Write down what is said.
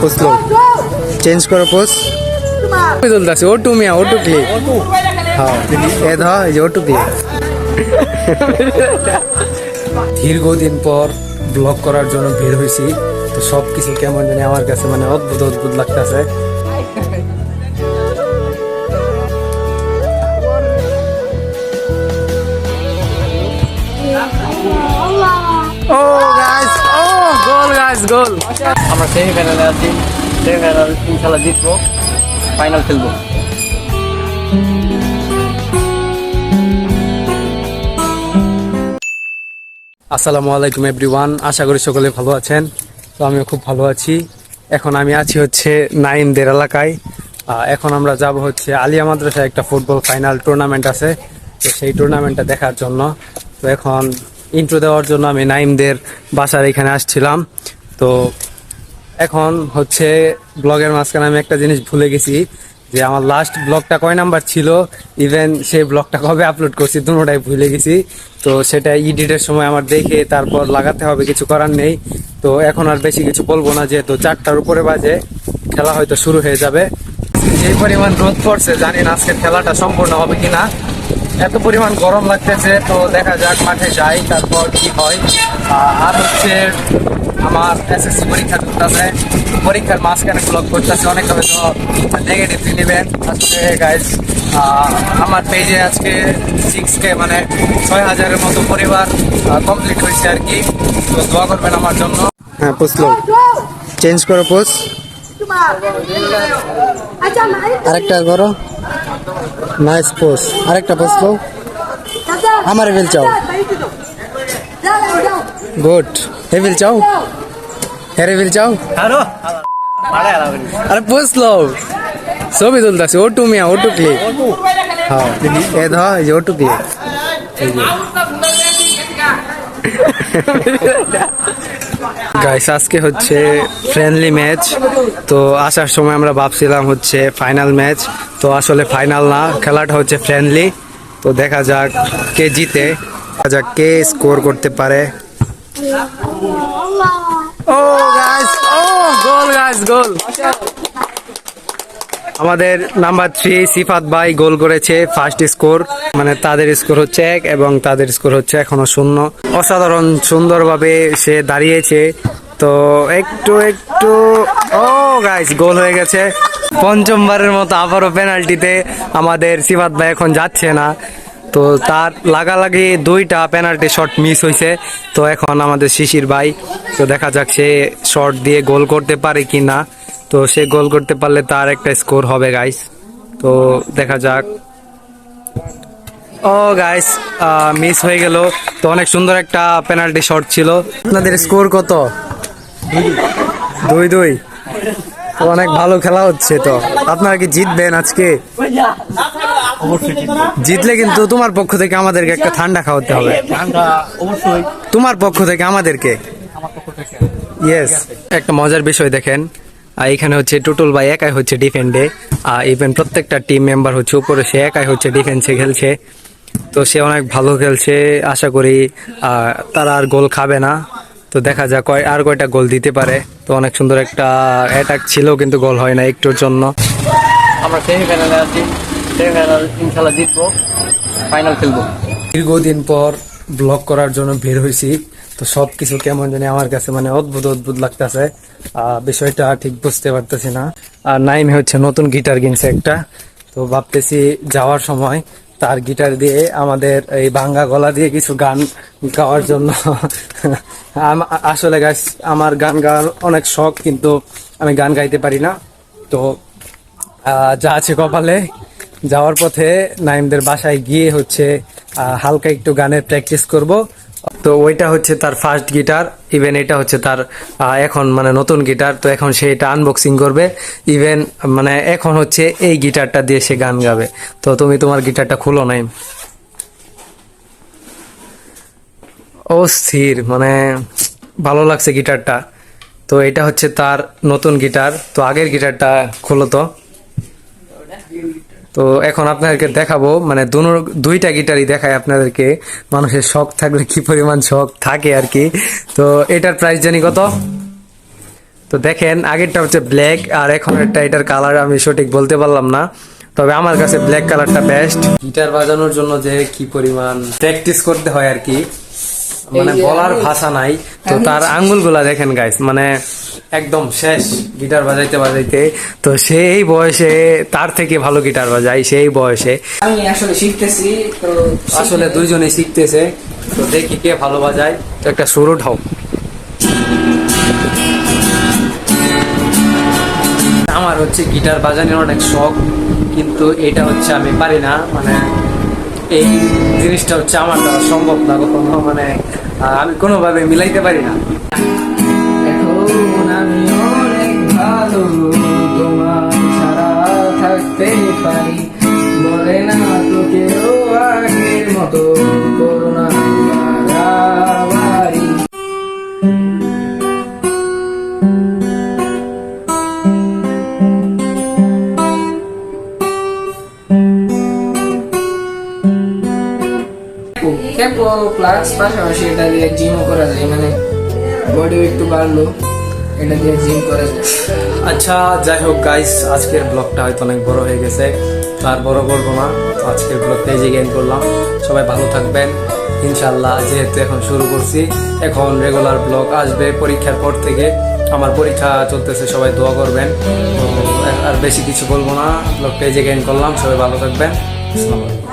পুষলো change করো pose তুলতেছে ও টু মিয়া ও টু ক্লিক হ্যাঁ এ ধ এই যে ও টু ক্লিক দীর্ঘদিন পর ব্লগ করার জন্য বের হয়েছি তো সব কিছু কেমন জানি আমার কাছে মানে অদ্ভুত অদ্ভুত লাগতেছে। ও গোল গাইস গোল আমরা সেমিফাইনালে আছি। সেমিফাইনাল ইনশাল্লাহ জিতবো। ফাইনাল খেলব। আসসালামু আলাইকুম এভরিওয়ান আশা করি সকলে ভালো আছেন। তো আমিও খুব ভালো আছি। এখন আমি আছি হচ্ছে নাইনদের এলাকায়। এখন আমরা যাব হচ্ছে আলিয়া মাদ্রাসায় একটা ফুটবল ফাইনাল টুর্নামেন্ট আছে। তো সেই টুর্নামেন্টটা দেখার জন্য। তো এখন ইন্ট্রো দেওয়ার জন্য আমি নাইমদের বাসার এখানে আসছিলাম। তো এখন হচ্ছে ব্লগের মাঝখানে আমি একটা জিনিস ভুলে গেছি, যে আমার লাস্ট ব্লগটা কয় নাম্বার ছিল? ইভেন সেই ব্লগটা কবে আপলোড করছি দুটোটাই ভুলে গেছি। তো সেটা এডিটের সময় আমার দেখে তারপর লাগাতে হবে, কিছু করার নেই। তো এখন আর বেশি কিছু বলব না, যেহেতু চারটার উপরে বাজে, খেলা হয়তো শুরু হয়ে যাবে। যে পরিমাণ রোদ পড়ছে, জানি না আজকের খেলাটা সম্পূর্ণ হবে কিনা। এত পরিমাণ গরম লাগতেছে, তো দেখা যাক মাঠে যাই, তারপর কি হয়। আর হচ্ছে আমার এসএসসি পরীক্ষা চলতেছে পরীক্ষার মাঝখানে ব্লগ করতেছে অনেক হবে তো নেগেটিভলি নেবেন আসলে গাইজ আমার পেজে আজকে সিক্স কে মানে ছয় হাজারের মতো পরিবার কমপ্লিট হয়েছে আর কি তো দোয়া করবেন আমার জন্য হ্যাঁ বুঝলো চেঞ্জ করো পোস্ট আরেকটা করো নাইস পোস্ট আরেকটা পোস্ট লো আমার রেবেল চাও গুড রেবেল চাও হ্যাঁ রেবেল চাও হ্যালো আরে পোস্ট লো। ছবি তুলতেছে ও টু মিয়া ও টু ক্লিক হ্যাঁ। এ ধ এই যে ও টু ক্লিক গাইস আজকে হচ্ছে ফ্রেন্ডলি ম্যাচ তো আসার সময় আমরা ভাবছিলাম হচ্ছে ফাইনাল ম্যাচ তো আসলে ফাইনাল না খেলাটা হচ্ছে ফ্রেন্ডলি তো দেখা যাক কে জিতে দেখা যাক কে স্কোর করতে পারে। আমাদের নাম্বার থ্রি সিফাত ভাই গোল করেছে ফার্স্ট স্কোর মানে তাদের স্কোর হচ্ছে এক এবং তাদের স্কোর হচ্ছে এখনও শূন্য। অসাধারণ, সুন্দরভাবে সে দাঁড়িয়েছে। তো একটু একটু, ও গাইস গোল হয়ে গেছে। পঞ্চমবারের মতো আবারও পেনাল্টিতে আমাদের সিফাত ভাই এখন যাচ্ছে না। তো তার লাগালাগি দুইটা পেনাল্টি শট মিস হয়েছে তো এখন আমাদের শিশির ভাই, তো দেখা যাক সে শট দিয়ে গোল করতে পারে কি না তো সে গোল করতে পারলে তার একটা স্কোর হবে গাইস তো দেখা যাক। ও গাইস মিস হয়ে গেল। তো অনেক সুন্দর একটা পেনাল্টি শট ছিল। আপনাদের স্কোর কত? দুই দুই। অনেক ভালো খেলা হচ্ছে তো। আপনারা কি জিতবেন আজকে? জিতলে কিন্তু তোমার পক্ষ থেকে আমাদেরকে একটা ঠান্ডা খাওয়াতে হবে। অবশ্যই। তোমার পক্ষ থেকে আমাদেরকে? ইয়েস একটা মজার বিষয় দেখেন। আর এখানে হচ্ছে টুটুল ভাই একাই হচ্ছে ডিফেন্ডে আর ইভেন প্রত্যেকটা টিম মেম্বার হচ্ছে উপরে সে একাই হচ্ছে ডিফেন্সে খেলছে। তো সে অনেক ভালো খেলছে। আশা করি তারা আর গোল খাবে না। তো দেখা যাক কয় আর কয়টা গোল দিতে পারে। তো অনেক সুন্দর একটা অ্যাটাক ছিল কিন্তু গোল হয় না একটুর জন্য। আমরা সেমিফাইনালে আছি। সেমিফাইনাল ইনশাল্লাহ জিতবো ফাইনাল খেলব। দীর্ঘদিন পর ব্লগ করার জন্য বের হয়েছি। তো সবকিছু কেমন জানি আমার কাছে মানে অদ্ভুত অদ্ভুত লাগতেছে। বিষয়টা ঠিক বুঝতে পারতেছি না। আর নাইমে হচ্ছে নতুন গিটার কিনছে একটা। তো ভাবতেছি যাওয়ার সময় তার গিটার দিয়ে আমাদের এই ভাঙ্গা গলা দিয়ে কিছু গান গাওয়ার জন্য। আসলে গাছ আমার গান গাওয়ার অনেক শখ, কিন্তু আমি গান গাইতে পারি না। তো যা আছে কপালে। যাওয়ার পথে নাইমদের বাসায় গিয়ে হচ্ছে হালকা একটু গানের প্র্যাকটিস করব। তো ওইটা হচ্ছে তার ফার্স্ট গিটার ইভেন এটা হচ্ছে তার এখন মানে নতুন গিটার তো এখন সে এটা আনবক্সিং করবে। ইভেন মানে এখন হচ্ছে এই গিটারটা দিয়ে সে গান গাবে। তো তুমি তোমার গিটারটা খুলো নাই। ও স্থির মানে ভালো লাগছে গিটারটা তো এটা হচ্ছে তার নতুন গিটার তো আগের গিটারটা খোলো তো। তো এখন আপনাদেরকে দেখাবো মানে দুনো- দুইটা গিটারই দেখায় আপনাদেরকে মানুষের শখ থাকলে কি পরিমাণ শখ থাকে আর কি। তো এটার প্রাইস জানি কত? তো দেখেন আগেরটা হচ্ছে ব্ল্যাক আর এখন একটা এটার কালার আমি সঠিক বলতে পারলাম না। তবে আমার কাছে ব্ল্যাক কালারটা বেস্ট গিটার বাজানোর জন্য যে কি পরিমাণ প্র্যাকটিস করতে হয় আর কি মানে বলার ভাষা নাই। তো তার আঙ্গুলগুলা দেখেন গাইস মানে একদম শেষ গিটার বাজাইতে বাজাইতে। তো সেই বয়সে তার থেকে ভালো গিটার বাজাই সেই বয়সে। আমি আসলে শিখতেছি তো আসলে দুইজনে শিখতেছে তো দেখি কে ভালো বাজায়। তো একটা সুর উঠাও। আমার হচ্ছে গিটার বাজানোর অনেক শখ কিন্তু এটা হচ্ছে আমি পারি না মানে এই জিনিসটা হচ্ছে আমার দ্বারা সম্ভব না কখনো মানে আমি কোনোভাবে মিলাইতে পারি না। আমি অনেক ভালো, তোমার ছাড়া থাকতে পারি। বলে না তোকে ও আগের মতো করোনা প্লাস পাশাপাশি এটা দিয়ে জিমও করা যায় মানে বডিও একটু বাড়লো। এটা দিয়ে জিম আচ্ছা যাই হোক গাইস আজকের ব্লগটা হয়তো অনেক বড় হয়ে গেছে। আর বড় করব না, আজকের ব্লগটা এই end করলাম। সবাই ভালো থাকবেন। ইনশাল্লাহ যেহেতু এখন শুরু করছি, এখন রেগুলার ব্লগ আসবে পরীক্ষার পর থেকে। আমার পরীক্ষা চলতেছে, সবাই দোয়া করবেন। আর বেশি কিছু বলব না ব্লগটা এই end করলাম, সবাই ভালো থাকবেন। আসসালামু আলাইকুম।